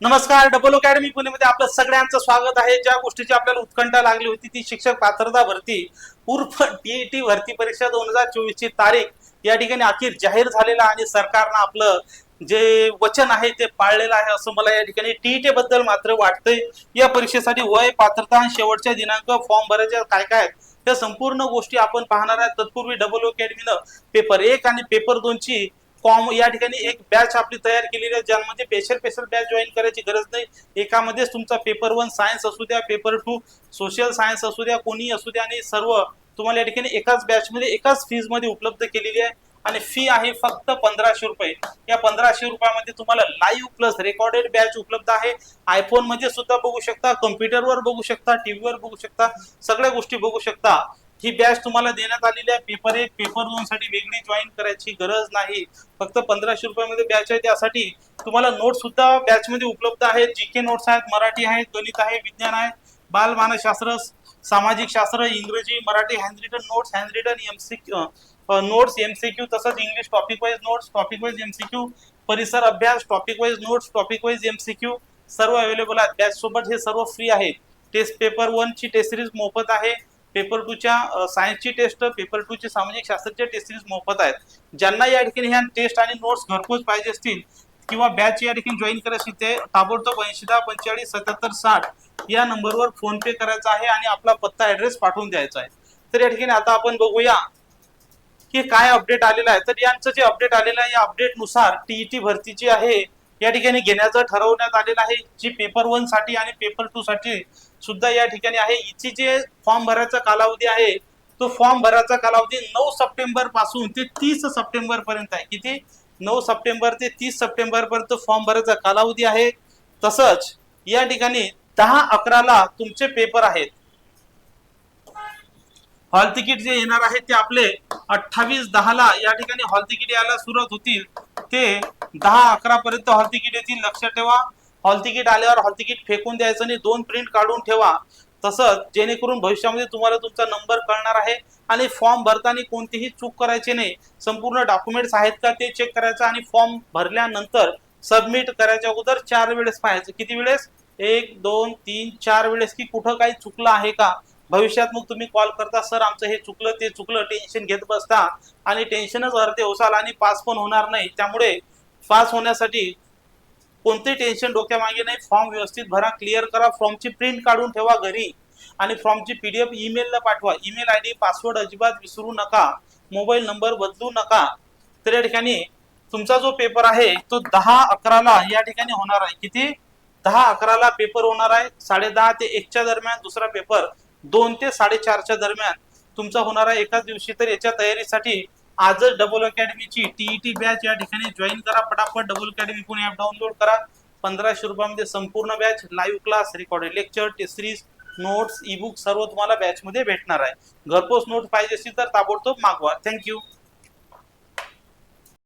नमस्कार double academy पुणेमध्ये आपलं सगळ्यांचं स्वागत आहे. ज्या गोष्टीची आपल्याला उत्कंठा लागली होती ती शिक्षक पात्रता भरती उर्फ टीईटी भरती परीक्षा दोन हजार चोवीस ची तारीख या ठिकाणी अखेर जाहीर झालेला आणि सरकारनं आपलं जे वचन आहे ते पाळलेलं आहे असं मला या ठिकाणी टीईटी बद्दल मात्र वाटतंय. या परीक्षेसाठी वय पात्रता आणि शेवटच्या दिनांक फॉर्म भरायचे काय काय आहेत? त्या संपूर्ण गोष्टी आपण पाहणार आहे तत्पूर्वी डबल अकॅडमीनं पेपर एक आणि पेपर दोनची कॉम या ठिकाणी एक बॅच आपली तयार केलेली आहे ज्यामध्ये स्पेशल स्पेशल बॅच जॉईन करायची गरज नाही. एकामध्येच तुमचा पेपर वन सायन्स असू द्या पेपर टू सोशल सायन्स असू द्या कोणी असू द्या आणि सर्व तुम्हाला या ठिकाणी एकाच बॅच मध्ये एकाच फीजमध्ये उपलब्ध केलेली आहे. आणि फी आहे फक्त पंधराशे रुपये. या पंधराशे रुपयामध्ये तुम्हाला लाईव्ह प्लस रेकॉर्डेड बॅच उपलब्ध आहे. आयफोनमध्ये सुद्धा बघू शकता कम्प्युटरवर बघू शकता टीव्हीवर बघू शकता सगळ्या गोष्टी बघू शकता. ही बॅच तुम्हाला देण्यात आलेली आहे. पेपर एक पेपर दोन साठी वेगळी जॉईन करायची गरज नाही. फक्त पंधराशे रुपयामध्ये बॅच आहे त्यासाठी तुम्हाला नोट सुद्धा बॅच मध्ये उपलब्ध आहेत. जी के नोट्स आहेत मराठी आहेत गणित आहे विज्ञान आहे बाल मानसशास्त्र सामाजिक शास्त्र इंग्रजी Marathi handwritten notes handwritten MCQ notes MCQ तसंच English topic wise notes topic wise MCQ परिसर अभ्यास topic wise notes topic wise MCQ सर्व अवेलेबल आहेत. बॅच सोबत हे सर्व फ्री आहे टेस्ट पेपर वन ची टेस्ट सिरीज मोफत आहे. पेपर टूच्या सायन्सची टेस्ट पेपर टू ची सामाजिक शास्त्राच्या टेस्ट सिरीज मोफत आहेत. ज्यांना या ठिकाणी ह्या टेस्ट आणि नोट्स घरपोच पाहिजे असतील किंवा बॅच या ठिकाणी जॉईन करायची ते ताबडतोब ऐंशी दहा पंचेचाळीस सत्याहत्तर साठ या नंबरवर फोन पे करायचा आहे आणि आपला पत्ता ऍड्रेस पाठवून द्यायचा आहे. तर या ठिकाणी आता आपण बघूया की काय अपडेट आलेलं आहे. तर यांचं जे अपडेट आलेलं आहे या अपडेटनुसार टीईटी भरती जी आहे. या ठिकाणी घेण्याचं ठरवण्यात आलेलं आहे. जी पेपर वनसाठी आणि पेपर टू साठी सुद्धा या ठिकाणी आहे. इथे जे फॉर्म भरायचा कालावधी आहे तो फॉर्म भरायचा कालावधी नऊ सप्टेंबरपासून ते तीस सप्टेंबर पर्यंत आहे. किती? नऊ सप्टेंबर ते तीस सप्टेंबर पर्यंत फॉर्म भरायचा कालावधी आहे. तसंच या ठिकाणी दहा अकराला तुमचे पेपर आहेत. हॉल तिकीट जे येणार आहे ते आपले अठ्ठावीस दहाला या ठिकाणी हॉल तिकीट यायला सुरुवात होतील. ते दहा अकरा पर्यंत हॉल तिकीट येतील. लक्षात ठेवा. हॉल तिकीट आल्यावर हॉल तिकीट फेकून द्यायचं आणि दोन प्रिंट काढून ठेवा. तसंच जेणेकरून भविष्यामध्ये तुम्हाला तुमचा नंबर कळणार आहे आणि फॉर्म भरताना कोणतीही चूक करायची नाही. संपूर्ण डॉक्युमेंट्स आहेत का ते चेक करायचं आणि फॉर्म भरल्यानंतर सबमिट करायच्या अगोदर चार वेळेस पाहायचं. किती वेळेस? एक दोन तीन चार वेळेस. की कुठं काही चुकलं आहे का? भविष्यात मग तुम्ही कॉल करता सर आमचं हे चुकलं ते चुकलं टेन्शन घेत बसता आणि टेन्शनच अर्धे होसाल आणि पास पण होणार नाही. त्यामुळे पास होण्यासाठी कोणते टेन्शन डोक्यामागे नाही. फॉर्म व्यवस्थित भरा क्लिअर करा. फॉर्मची प्रिंट काढून ठेवा घरी. आणि फॉर्मची पीडीएफ ईमेलला पाठवा. ईमेल आय डी पासवर्ड अजिबात विसरू नका. मोबाईल नंबर बदलू नका. तर या ठिकाणी तुमचा जो पेपर आहे तो दहा अकराला या ठिकाणी होणार आहे. किती? दहा अकराला पेपर होणार आहे. साडे दहा ते एकच्या दरम्यान दुसरा पेपर दोन ते साडेचारच्या दरम्यान तुमचा होणार आहे. एकाच दिवशी तर याच्या तयारीसाठी आजच डबल अकॅडमीची टीईटी बॅच या ठिकाणी जॉईन करा. पटापट double academy Pune app download करा. पंधराशे रुपयामध्ये संपूर्ण batch live class recorded lecture test series notes e book सर्व तुम्हाला बॅचमध्ये भेटणार आहे. घरपोच नोट पाहिजे असतील तर ताबडतोब मागवा. थँक्यू